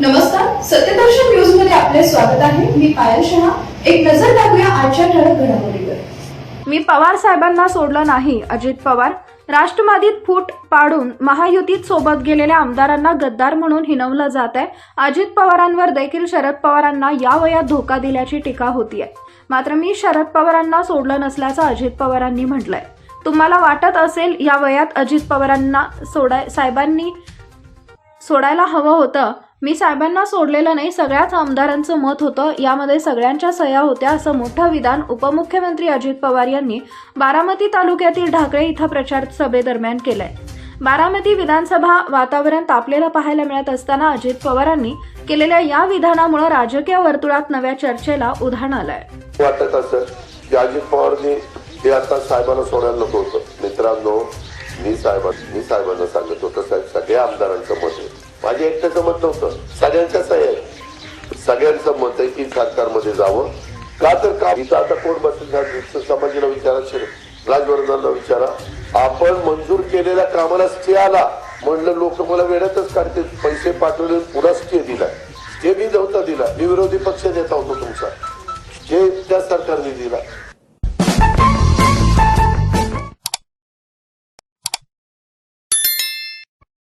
नमस्कार सत्यदर्शन न्यूजमध्ये आपले स्वागत आहे. मी पायल शहा. एक नजर टाकूया आजच्या ठळक घडामोडीवर. मी पवार साहेबांना सोडलं नाही अजित पवार. राष्ट्रवादीत फूट पाडून महायुतीत सोबत गेलेल्या आमदारांना गद्दार म्हणून हिनवलं जात आहे अजित पवारांवर देखील शरद पवारांना या वयात धोका दिल्याची टीका होतीये. मात्र मी शरद पवारांना सोडलं नसल्याचं अजित पवारांनी म्हटलंय. तुम्हाला वाटत असेल या वयात अजित पवारांना सोडाय साहेबांनी सोडायला हवं होतं मी साहेबांना सोडलेलं नाही सगळ्याच आमदारांचं मत होतं. यामध्ये सगळ्यांच्या सह्या होत्या असं मोठं विधान उपमुख्यमंत्री अजित पवार यांनी बारामती तालुक्यातील ढाकळे इथं प्रचार सभेदरम्यान केलंय. बारामती विधानसभा वातावरण तापलेलं पाहायला मिळत असताना अजित पवारांनी केलेल्या या विधानामुळे राजकीय वर्तुळात नव्या चर्चेला उधाण आलंय. वाटत असं अजित पवारनी हे आता साहेबांना सोडायला नको होतं. मित्रांनो मी साहेबांना सांगत होतो साहेब सगळ्या आमदारांचं मत आहे माझ्या एकट्याचं मत नव्हतं. सगळ्यांच्याच आहे. सगळ्यांचं मत आहे की सरकारमध्ये जावं. का तर का इथं आता कोण बसेल? समाजाला विचारा शरद राजवर्धनांना विचारा. आपण मंजूर केलेल्या कामाला स्टे आला. म्हणलं लोक मला वेळातच काढते पैसे पाठवले पुन्हा स्टे दिला स्टे बी नव्हता दिला. मी विरोधी पक्ष नेता होतो तुमचा. जे त्या सरकारने